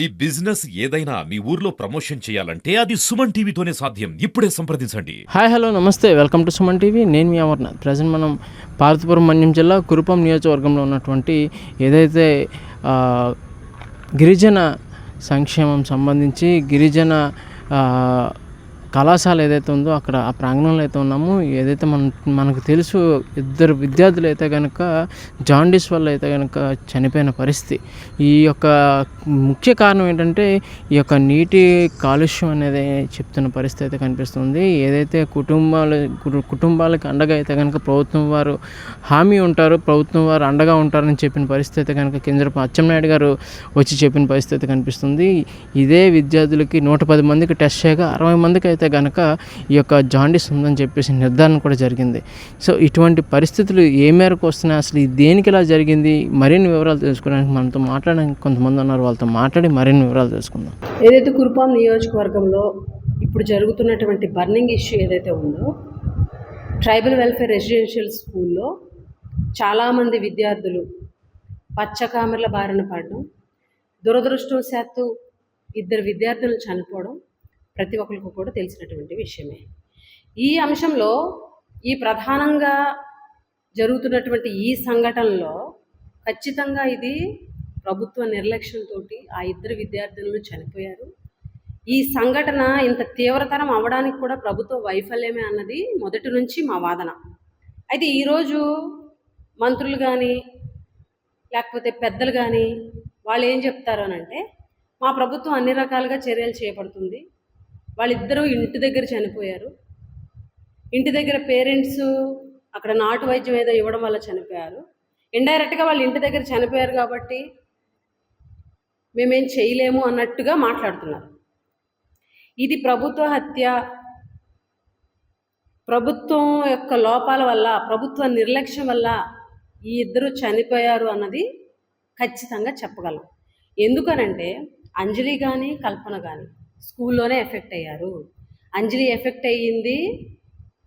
ఈ బిజినెస్ ఏదైనా మీ ఊర్లో ప్రమోషన్ చేయాలంటే అది సుమన్ టీవీతోనే సాధ్యం. ఇప్పుడే సంప్రదించండి. హాయ్ హలో నమస్తే. Welcome to Suman TV. నేను మీ అమర్నాథ్. ప్రజెంట్ మనం పార్వతీపురం మన్యం జిల్లా కురుపం నియోజకవర్గంలో ఉన్నటువంటి ఏదైతే గిరిజన సంక్షేమం సంబంధించి గిరిజన కళాశాల ఏదైతే ఉందో అక్కడ ఆ ప్రాంగణంలో అయితే ఉన్నాము ఏదైతే మన మనకు తెలుసు ఇద్దరు విద్యార్థులు అయితే కనుక జాండీస్ వల్ల అయితే కనుక చనిపోయిన పరిస్థితి. ఈ యొక్క ముఖ్య కారణం ఏంటంటే ఈ యొక్క నీటి కాలుష్యం అనేది చెప్తున్న పరిస్థితి అయితే కనిపిస్తుంది. ఏదైతే కుటుంబాలు కుటుంబాలకు అండగా అయితే కనుక ప్రభుత్వం వారు హామీ ఉంటారు ప్రభుత్వం వారు అండగా ఉంటారని చెప్పిన పరిస్థితి అయితే కనుక కింజరపు అచ్చెన్నాయుడు గారు వచ్చి చెప్పిన పరిస్థితి కనిపిస్తుంది. ఇదే విద్యార్థులకి నూట పది మందికి టెస్ట్ చేయగా అరవై మందికి అయితే కనుక ఈ యొక్క జాండీస్ ఉందని చెప్పేసి నిర్ధారణ కూడా జరిగింది. సో ఇటువంటి పరిస్థితులు ఏ మేరకు వస్తున్నాయి అసలు దేనికి ఇలా జరిగింది? మరిన్ని వివరాలు తెలుసుకోవడానికి మనతో మాట్లాడడానికి కొంతమంది ఉన్నారు. వాళ్ళతో మాట్లాడి మరిన్ని వివరాలు తెలుసుకుందాం. ఏదైతే కురుపాం నియోజకవర్గంలో ఇప్పుడు జరుగుతున్నటువంటి బర్నింగ్ ఇష్యూ ఏదైతే ఉందో ట్రైబల్ వెల్ఫేర్ రెసిడెన్షియల్ స్కూల్లో చాలామంది విద్యార్థులు పచ్చకామెర్ల బారిన పడడం దురదృష్టవశాత్తు ఇద్దరు విద్యార్థులు చనిపోవడం ప్రతి ఒక్కరికి కూడా తెలిసినటువంటి విషయమే. ఈ అంశంలో ఈ ప్రధానంగా జరుగుతున్నటువంటి ఈ సంఘటనలో ఖచ్చితంగా ఇది ప్రభుత్వ నిర్లక్ష్యంతో ఆ ఇద్దరు విద్యార్థినులు చనిపోయారు. ఈ సంఘటన ఇంత తీవ్రతరం అవ్వడానికి కూడా ప్రభుత్వ వైఫల్యమే అన్నది మొదటి నుంచి మా వాదన. అయితే ఈరోజు మంత్రులు కానీ లేకపోతే పెద్దలు కానీ వాళ్ళు ఏం చెప్తారు అని అంటే మా ప్రభుత్వం అన్ని రకాలుగా చర్యలు చేపడుతుంది. వాళ్ళిద్దరూ ఇంటి దగ్గర చనిపోయారు. ఇంటి దగ్గర పేరెంట్స్ అక్కడ నాటు వైద్యం ఏదో ఇవ్వడం వల్ల చనిపోయారు. ఇండైరెక్ట్గా వాళ్ళు ఇంటి దగ్గర చనిపోయారు కాబట్టి మేమేం చేయలేము అన్నట్టుగా మాట్లాడుతున్నారు. ఇది ప్రభుత్వ హత్య. ప్రభుత్వం యొక్క లోపాల వల్ల ప్రభుత్వ నిర్లక్ష్యం వల్ల ఈ ఇద్దరు చనిపోయారు అన్నది ఖచ్చితంగా చెప్పగలం. ఎందుకనంటే అంజలి కానీ కల్పన కానీ స్కూల్లోనే ఎఫెక్ట్ అయ్యారు. అంజలి ఎఫెక్ట్ అయ్యింది.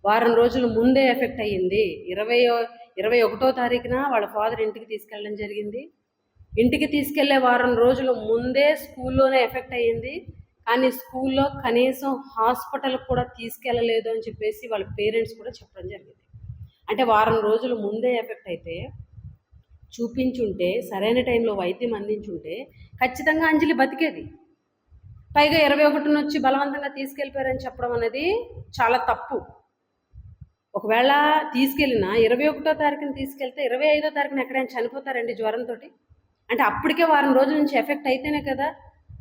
వారం రోజుల ముందే ఎఫెక్ట్ అయ్యింది. ఇరవై ఇరవై ఒకటో తారీఖున వాళ్ళ ఫాదర్ ఇంటికి తీసుకెళ్ళడం జరిగింది. ఇంటికి తీసుకెళ్ళే వారం రోజుల ముందే స్కూల్లోనే ఎఫెక్ట్ అయ్యింది. కానీ స్కూల్లో కనీసం హాస్పిటల్ కూడా తీసుకెళ్ళలేదు అని చెప్పేసి వాళ్ళ పేరెంట్స్ కూడా చెప్పడం జరిగింది. అంటే వారం రోజుల ముందే ఎఫెక్ట్ అయితే చూపించుంటే సరైన టైంలో వైద్యం అందించుంటే ఖచ్చితంగా అంజలి బతికేది. పైగా ఇరవై ఒకటి వచ్చి బలవంతంగా తీసుకెళ్ళిపోయారని చెప్పడం అనేది చాలా తప్పు. ఒకవేళ తీసుకెళ్ళిన ఇరవై ఒకటో తారీఖున తీసుకెళ్తే ఇరవై ఐదో తారీఖున ఎక్కడైనా చనిపోతారండి జ్వరంతో అంటే అప్పటికే వారం రోజుల నుంచి ఎఫెక్ట్ అయితేనే కదా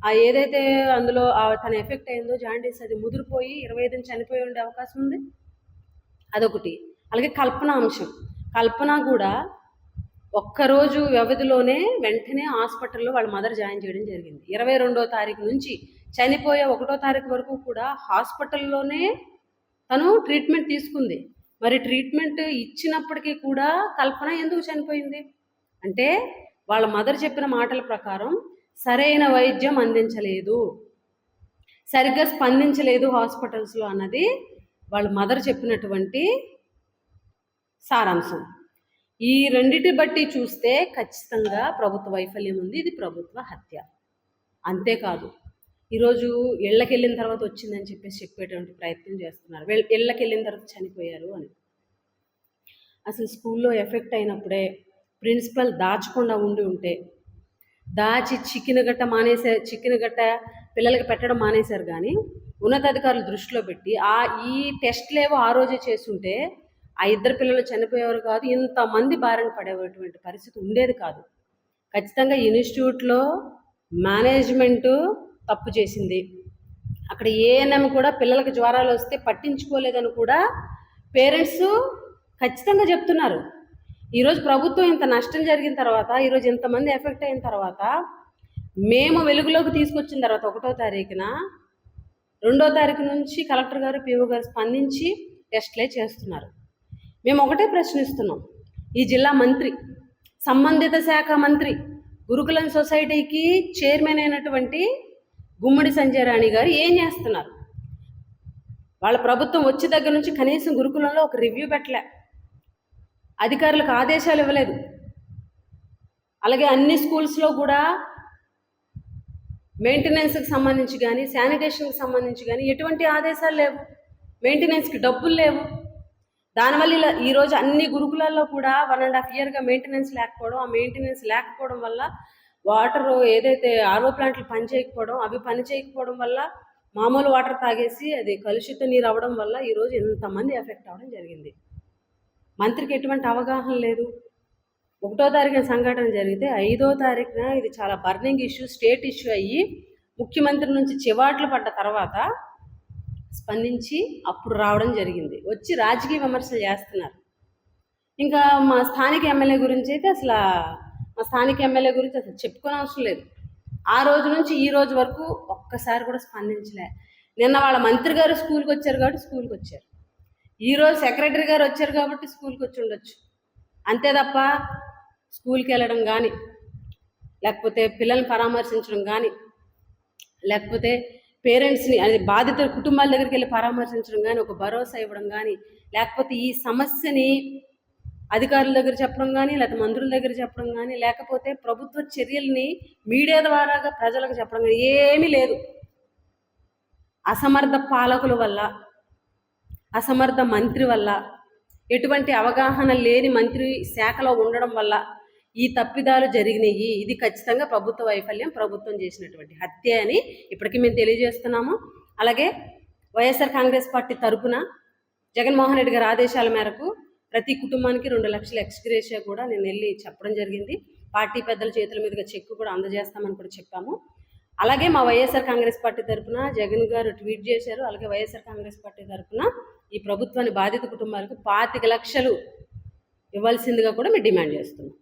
ఆ ఏదైతే అందులో తన ఎఫెక్ట్ అయిందో జాండీస్ అది ముదిరిపోయి ఇరవై ఐదుని చనిపోయి ఉండే అవకాశం ఉంది. అదొకటి. అలాగే కల్పన అంశం. కల్పన కూడా ఒక్కరోజు వ్యవధిలోనే వెంటనే హాస్పిటల్లో వాళ్ళ మదర్ జాయిన్ చేయడం జరిగింది. ఇరవై రెండో తారీఖు నుంచి చనిపోయే ఒకటో తారీఖు వరకు కూడా హాస్పిటల్లోనే తను ట్రీట్మెంట్ తీసుకుంది. మరి ట్రీట్మెంట్ ఇచ్చినప్పటికీ కూడా కల్పన ఎందుకు చనిపోయింది? అంటే వాళ్ళ మదర్ చెప్పిన మాటల ప్రకారం సరైన వైద్యం అందించలేదు. సరిగ్గా స్పందించలేదు హాస్పిటల్స్లో అన్నది వాళ్ళ మదర్ చెప్పినటువంటి సారాంశం. ఈ రెండిటి బట్టి చూస్తే ఖచ్చితంగా ప్రభుత్వ వైఫల్యం ఉంది. ఇది ప్రభుత్వ హత్య. అంతేకాదు ఈరోజు ఇళ్ళకి వెళ్ళిన తర్వాత వచ్చిందని చెప్పేసి చెప్పేటువంటి ప్రయత్నం చేస్తున్నారు. ఇళ్ళకి వెళ్ళిన తర్వాత చనిపోయారు అని. అసలు స్కూల్లో ఎఫెక్ట్ అయినప్పుడే ప్రిన్సిపల్ దాచకుండా ఉండి ఉంటే దాచి చికెన్ గట్ట మానేసే చికెన్ గట్ట పిల్లలకి పెట్టడం మానేశారు కానీ ఉన్నతాధికారులు దృష్టిలో పెట్టి ఆ ఈ టెస్ట్లేవో ఆ రోజే చేస్తుంటే ఆ ఇద్దరు పిల్లలు చనిపోయేవారు కాదు. ఇంతమంది బారిన పడేటువంటి పరిస్థితి ఉండేది కాదు. ఖచ్చితంగా ఇన్స్టిట్యూట్లో మేనేజ్మెంటు తప్పు చేసింది. అక్కడ ఏఎన్ఎం కూడా పిల్లలకు జ్వరాలు వస్తే పట్టించుకోలేదని కూడా పేరెంట్స్ ఖచ్చితంగా చెప్తున్నారు. ఈరోజు ప్రభుత్వం ఇంత నష్టం జరిగిన తర్వాత ఈరోజు ఇంతమంది ఎఫెక్ట్ అయిన తర్వాత మేము వెలుగులోకి తీసుకొచ్చిన తర్వాత ఒకటో తారీఖున రెండో తారీఖు నుంచి కలెక్టర్ గారు పిఓ గారు స్పందించి టెస్ట్లే చేస్తున్నారు. మేము ఒకటే ప్రశ్నిస్తున్నాం. ఈ జిల్లా మంత్రి సంబంధిత శాఖ మంత్రి గురుకులం సొసైటీకి చైర్మన్ అయినటువంటి గుమ్మడి సంజయ్ రాణి గారు ఏం చేస్తున్నారు? వాళ్ళ ప్రభుత్వం వచ్చే దగ్గర నుంచి కనీసం గురుకులంలో ఒక రివ్యూ పెట్టలే. అధికారులకు ఆదేశాలు ఇవ్వలేదు. అలాగే అన్ని స్కూల్స్లో కూడా మెయింటెనెన్స్కి సంబంధించి కానీ శానిటేషన్కి సంబంధించి కానీ ఎటువంటి ఆదేశాలు లేవు. మెయింటెనెన్స్కి డబ్బులు లేవు. దానివల్ల ఇలా ఈరోజు అన్ని గురుకులాల్లో కూడా వన్ అండ్ హాఫ్ ఇయర్గా మెయింటెనెన్స్ లేకపోవడం ఆ మెయింటెనెన్స్ లేకపోవడం వల్ల వాటర్ ఏదైతే ఆర్ఓ ప్లాంట్లు పని చేయకపోవడం అవి పని చేయకపోవడం వల్ల మామూలు వాటర్ తాగేసి అది కలుషిత నీరు అవ్వడం వల్ల ఈరోజు ఎంతమంది ఎఫెక్ట్ అవ్వడం జరిగింది. మంత్రికి ఎటువంటి అవగాహన లేదు. ఒకటో తారీఖున సంఘటన జరిగితే ఐదో తారీఖున ఇది చాలా బర్నింగ్ ఇష్యూ స్టేట్ ఇష్యూ అయ్యి ముఖ్యమంత్రి నుంచి చివాట్లు పడ్డ తర్వాత స్పందించి అప్పుడు రావడం జరిగింది. వచ్చి రాజకీయ విమర్శలు చేస్తున్నారు. ఇంకా మా స్థానిక ఎమ్మెల్యే గురించి అయితే అసలు మా స్థానిక ఎమ్మెల్యే గురించి అసలు చెప్పుకోని అవసరం లేదు. ఆ రోజు నుంచి ఈ రోజు వరకు ఒక్కసారి కూడా స్పందించలే. నిన్న వాళ్ళ మంత్రి గారు స్కూల్కి వచ్చారు కాబట్టి స్కూల్కి వచ్చారు. ఈ రోజు సెక్రటరీ గారు వచ్చారు కాబట్టి స్కూల్కి వచ్చి ఉండొచ్చు. అంతే తప్ప స్కూల్కి వెళ్ళడం కానీ లేకపోతే పిల్లల్ని పరామర్శించడం కానీ లేకపోతే పేరెంట్స్ని అది బాధిత కుటుంబాల దగ్గరికి వెళ్ళి పరామర్శించడం కానీ ఒక భరోసా ఇవ్వడం కానీ లేకపోతే ఈ సమస్యని అధికారుల దగ్గర చెప్పడం కానీ లేకపోతే మంత్రుల దగ్గర చెప్పడం కానీ లేకపోతే ప్రభుత్వ చర్యల్ని మీడియా ద్వారాగా ప్రజలకు చెప్పడం కానీ ఏమీ లేదు. అసమర్థ పాలకుల వల్ల అసమర్థ మంత్రి వల్ల ఎటువంటి అవగాహన లేని మంత్రి శాఖలో ఉండడం వల్ల ఈ తప్పిదాలు జరిగినాయి. ఇది ఖచ్చితంగా ప్రభుత్వ వైఫల్యం ప్రభుత్వం చేసినటువంటి హత్య అని ఇప్పటికీ మేము తెలియజేస్తున్నాము. అలాగే వైఎస్ఆర్ కాంగ్రెస్ పార్టీ తరపున జగన్మోహన్ రెడ్డి గారి ఆదేశాల మేరకు ప్రతి కుటుంబానికి రెండు లక్షల ఎక్స్గ్రేషియా కూడా నేను వెళ్ళి చెప్పడం జరిగింది. పార్టీ పెద్దల చేతుల మీదుగా చెక్కు కూడా అందజేస్తామని కూడా చెప్పాము. అలాగే మా వైఎస్ఆర్ కాంగ్రెస్ పార్టీ తరపున జగన్ గారు ట్వీట్ చేశారు. అలాగే వైఎస్ఆర్ కాంగ్రెస్ పార్టీ తరపున ఈ ప్రభుత్వాన్ని బాధిత కుటుంబాలకు పాతిక లక్షలు ఇవ్వాల్సిందిగా కూడా మేము డిమాండ్ చేస్తున్నాం.